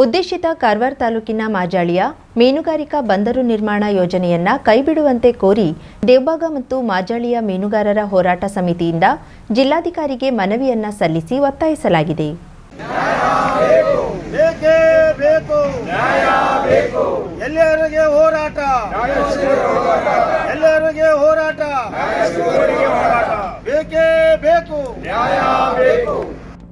ಉದ್ದೇಶಿತ ಕಾರವಾರ ತಾಲೂಕಿನ ಮಾಜಾಳಿಯ ಮೀನುಗಾರಿಕಾ ಬಂದರು ನಿರ್ಮಾಣ ಯೋಜನೆಯನ್ನ ಕೈಬಿಡುವಂತೆ ಕೋರಿ ದೇವಬಾಗ ಮತ್ತು ಮಾಜಾಳಿಯ ಮೀನುಗಾರರ ಹೋರಾಟ ಸಮಿತಿಯಿಂದ ಜಿಲ್ಲಾಧಿಕಾರಿಗೆ ಮನವಿಯನ್ನ ಸಲ್ಲಿಸಿ ಒತ್ತಾಯಿಸಲಾಗಿದೆ. ಹೋರಾಟ?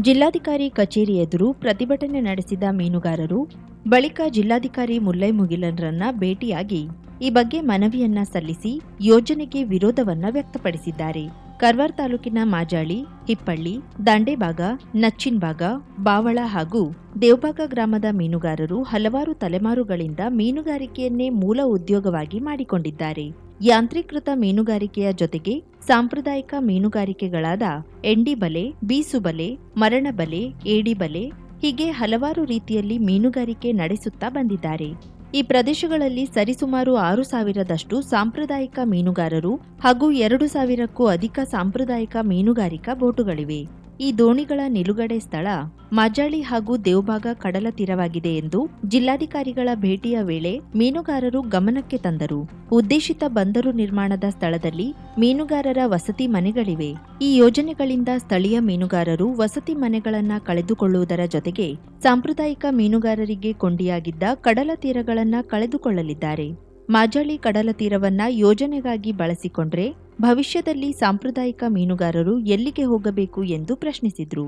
ಜಿಲ್ಲಾಧಿಕಾರಿ ಕಚೇರಿ ಎದುರು ಪ್ರತಿಭಟನೆ ನಡೆಸಿದ ಮೀನುಗಾರರು, ಬಳಿಕ ಜಿಲ್ಲಾಧಿಕಾರಿ ಮುಲ್ಲೈ ಮುಗಿಲನ್ರನ್ನ ಭೇಟಿಯಾಗಿ ಈ ಬಗ್ಗೆ ಮನವಿಯನ್ನ ಸಲ್ಲಿಸಿ ಯೋಜನೆಗೆ ವಿರೋಧವನ್ನ ವ್ಯಕ್ತಪಡಿಸಿದ್ದಾರೆ. ಕರ್ವಾರ್ ತಾಲೂಕಿನ ಮಾಜಾಳಿ, ಹಿಪ್ಪಳ್ಳಿ, ದಾಂಡೇಬಾಗ, ನಚ್ಚಿನ್ಬಾಗ, ಬಾವಳ ಹಾಗೂ ದೇವಬಾಗ ಗ್ರಾಮದ ಮೀನುಗಾರರು ಹಲವಾರು ತಲೆಮಾರುಗಳಿಂದ ಮೀನುಗಾರಿಕೆಯನ್ನೇ ಮೂಲ ಉದ್ಯೋಗವಾಗಿ ಮಾಡಿಕೊಂಡಿದ್ದಾರೆ. ಯಾಂತ್ರೀಕೃತ ಮೀನುಗಾರಿಕೆಯ ಜೊತೆಗೆ ಸಾಂಪ್ರದಾಯಿಕ ಮೀನುಗಾರಿಕೆಗಳಾದ ಎಂಡಿಬಲೆ, ಬೀಸುಬಲೆ, ಮರಣಬಲೆ, ಏಡಿಬಲೆ ಹೀಗೆ ಹಲವಾರು ರೀತಿಯಲ್ಲಿ ಮೀನುಗಾರಿಕೆ ನಡೆಸುತ್ತಾ ಬಂದಿದ್ದಾರೆ. ಈ ಪ್ರದೇಶಗಳಲ್ಲಿ ಸರಿಸುಮಾರು ಆರು ಸಾವಿರದಷ್ಟು ಸಾಂಪ್ರದಾಯಿಕ ಮೀನುಗಾರರು ಹಾಗೂ ಎರಡು ಸಾವಿರಕ್ಕೂ ಅಧಿಕ ಸಾಂಪ್ರದಾಯಿಕ ಮೀನುಗಾರಿಕಾ ಬೋಟುಗಳಿವೆ. ಈ ದೋಣಿಗಳ ನಿಲುಗಡೆ ಸ್ಥಳ ಮಜಾಳಿ ಹಾಗೂ ದೇವಭಾಗ ಕಡಲ ತೀರವಾಗಿದೆ ಎಂದು ಜಿಲ್ಲಾಧಿಕಾರಿಗಳ ಭೇಟಿಯ ವೇಳೆ ಮೀನುಗಾರರು ಗಮನಕ್ಕೆ ತಂದರು. ಉದ್ದೇಶಿತ ಬಂದರು ನಿರ್ಮಾಣದ ಸ್ಥಳದಲ್ಲಿ ಮೀನುಗಾರರ ವಸತಿ ಮನೆಗಳಿವೆ. ಈ ಯೋಜನೆಗಳಿಂದ ಸ್ಥಳೀಯ ಮೀನುಗಾರರು ವಸತಿ ಮನೆಗಳನ್ನು ಕಳೆದುಕೊಳ್ಳುವುದರ ಜೊತೆಗೆ ಸಾಂಪ್ರದಾಯಿಕ ಮೀನುಗಾರರಿಗೆ ಕೊಂಡಿಯಾಗಿದ್ದ ಕಡಲ ತೀರಗಳನ್ನು ಕಳೆದುಕೊಳ್ಳಲಿದ್ದಾರೆ. ಮಾಜಾಳಿ ಕಡಲ ತೀರವನ್ನ ಯೋಜನೆಗಾಗಿ ಬಳಸಿಕೊಂಡ್ರೆ ಭವಿಷ್ಯದಲ್ಲಿ ಸಾಂಪ್ರದಾಯಿಕ ಮೀನುಗಾರರು ಎಲ್ಲಿಗೆ ಹೋಗಬೇಕು ಎಂದು ಪ್ರಶ್ನಿಸಿದರು.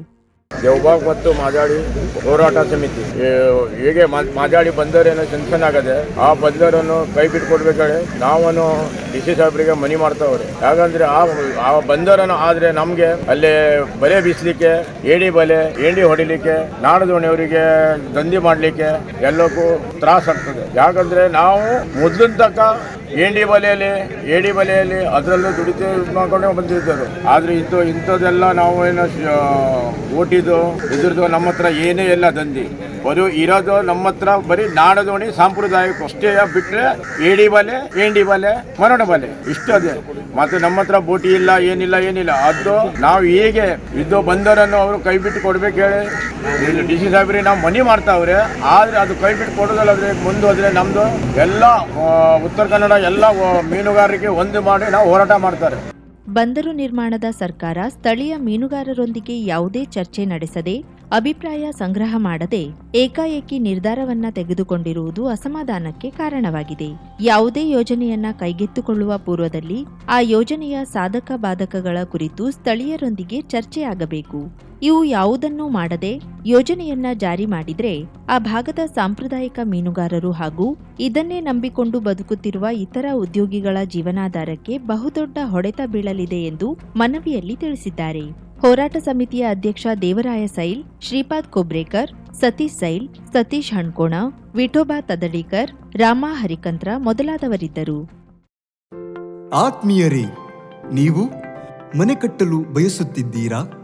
ದೇವಬಾಗ್ ಮತ್ತು ಮಾಜಾಡಿ ಹೋರಾಟ ಸಮಿತಿ. ಹೇಗೆ ಮಾಜಾಡಿ ಬಂದರೇನೋ ಟೆನ್ಷನ್ ಆಗದೆ ಆ ಬಂದರನ್ನು ಕೈ ಬಿಟ್ಕೊಡ್ಬೇಕಾದ್ರೆ ನಾವನ್ನು ಡಿ ಸಿ ಸಾಹೇಬರಿಗೆ ಮನಿ ಮಾಡ್ತಾವ್ರೆ. ಯಾಕಂದ್ರೆ ಆ ಬಂದರನ್ನು ಆದ್ರೆ ನಮ್ಗೆ ಅಲ್ಲಿ ಬಲೆ ಬೀಸಲಿಕ್ಕೆ, ಏಡಿ ಬಲೆ, ಏಡಿ ಹೊಡಿಲಿಕ್ಕೆ ನಾಡದೋಣಿಯವರಿಗೆ ದಂಧೆ ಮಾಡ್ಲಿಕ್ಕೆ ಎಲ್ಲಕ್ಕೂ ತ್ರಾಸ ಆಗ್ತದೆ. ಯಾಕಂದ್ರೆ ನಾವು ಮೊದ್ಲಿನ ತಕ್ಕ ಏಡಿ ಬಲೆಯಲ್ಲಿ ಏಡಿ ಬಲೆಯಲ್ಲಿ ಅದರಲ್ಲೂ ದುಡಿತು ಮಾಡ್ಕೊಂಡೆ ಬಂದಿದ್ದರು. ಆದ್ರೆ ಇಂಥ ಇಂಥದ್ದೆಲ್ಲ ನಾವು ಏನು ಓಟಿದು ಇದ್ರದ್ದು ನಮ್ಮ ಹತ್ರ ಏನೇ ಇಲ್ಲ ದಂಧಿ. ಬರೀ ಇರೋದು ನಮ್ಮ ಹತ್ರ ಬರೀ ನಾಡದೋಣಿ ಸಾಂಪ್ರದಾಯಿಕ ಅಷ್ಟೇ ಬಿಟ್ರೆ ಏಡಿ ಬಲೆ, ಏಂಡಿ ಬಲೆ, ಮರಣ ಬಲೆ, ಇಷ್ಟು ಅದೇ. ಮತ್ತೆ ನಮ್ಮ ಹತ್ರ ಬೋಟಿ ಇಲ್ಲ, ಏನಿಲ್ಲ ಏನಿಲ್ಲ. ಅದು ನಾವು ಹೇಗೆ ಇದ್ದು ಬಂದರನ್ನು ಅವರು ಕೈ ಬಿಟ್ಟು ಕೊಡ್ಬೇಕು ಹೇಳಿ. ಡಿ ಸಿ ಸಾಹೇಬ್ರಿಗೆ ನಾವು ಮನಿ ಮಾಡ್ತಾವ್ರೆ. ಆದ್ರೆ ಅದು ಕೈ ಬಿಟ್ಟು ಕೊಡೋದಲ್ಲಾದ್ರೆ ಮುಂದೋದ್ರೆ ನಮ್ದು ಎಲ್ಲ ಉತ್ತರ ಕನ್ನಡ ಎಲ್ಲ ಮೀನುಗಾರಿಕೆ ಒಂದು ಮಾಡಿ ನಾವು ಹೋರಾಟ ಮಾಡ್ತಾರೆ. ಬಂದರು ನಿರ್ಮಾಣದ ಸರ್ಕಾರ ಸ್ಥಳೀಯ ಮೀನುಗಾರರೊಂದಿಗೆ ಯಾವುದೇ ಚರ್ಚೆ ನಡೆಸದೆ, ಅಭಿಪ್ರಾಯ ಸಂಗ್ರಹ ಮಾಡದೆ, ಏಕಾಏಕಿ ನಿರ್ಧಾರವನ್ನ ತೆಗೆದುಕೊಂಡಿರುವುದು ಅಸಮಾಧಾನಕ್ಕೆ ಕಾರಣವಾಗಿದೆ. ಯಾವುದೇ ಯೋಜನೆಯನ್ನ ಕೈಗೆತ್ತಿಕೊಳ್ಳುವ ಪೂರ್ವದಲ್ಲಿ ಆ ಯೋಜನೆಯ ಸಾಧಕ ಬಾಧಕಗಳ ಕುರಿತು ಸ್ಥಳೀಯರೊಂದಿಗೆ ಚರ್ಚೆಯಾಗಬೇಕು. ಇವು ಯಾವುದನ್ನೂ ಮಾಡದೆ ಯೋಜನೆಯನ್ನ ಜಾರಿ ಮಾಡಿದ್ರೆ ಆ ಭಾಗದ ಸಾಂಪ್ರದಾಯಿಕ ಮೀನುಗಾರರು ಹಾಗೂ ಇದನ್ನೇ ನಂಬಿಕೊಂಡು ಬದುಕುತ್ತಿರುವ ಇತರ ಉದ್ಯೋಗಿಗಳ ಜೀವನಾಧಾರಕ್ಕೆ ಬಹುದೊಡ್ಡ ಹೊಡೆತ ಬೀಳಲಿದೆ ಎಂದು ಮನವಿಯಲ್ಲಿ ತಿಳಿಸಿದ್ದಾರೆ. ಹೋರಾಟ ಸಮಿತಿಯ ಅಧ್ಯಕ್ಷ ದೇವರಾಯ ಸೈಲ್, ಶ್ರೀಪಾದ್ ಕೊಬ್ರೇಕರ್, ಸತೀಶ್ ಸೈಲ್, ಸತೀಶ್ ಹಣ್ಕೋಣ, ವಿಠೋಬಾ ತದಡೀಕರ್ ರಾಮ ಹರಿಕಂತ್ರ ಮೊದಲಾದವರಿದ್ದರು. ಆತ್ಮೀಯರೇ, ನೀವು ಮನೆ ಕಟ್ಟಲು ಬಯಸುತ್ತಿದ್ದೀರಾ?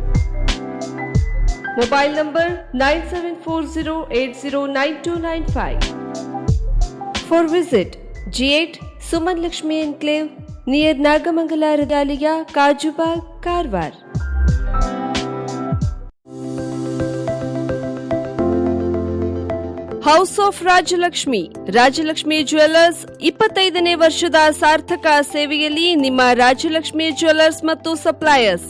mobile number nine seven four zero eight zero nine two nine five for visit G eight Suman Lakshmi enclave near Nagamangala ರದಾಲಿಯ Kajubag Karwar house of Rajalakshmi Rajalakshmi jewellers ಇಪ್ಪತ್ತೈದನೇ ವರ್ಷದ ಸಾರ್ಥಕ ಸೇವೆಯಲ್ಲಿ ನಿಮ್ಮ ರಾಜಲಕ್ಷ್ಮಿ ಜ್ಯುವೆಲ್ಲರ್ಸ್ ಮತ್ತು ಸಪ್ಲೈಯರ್ಸ್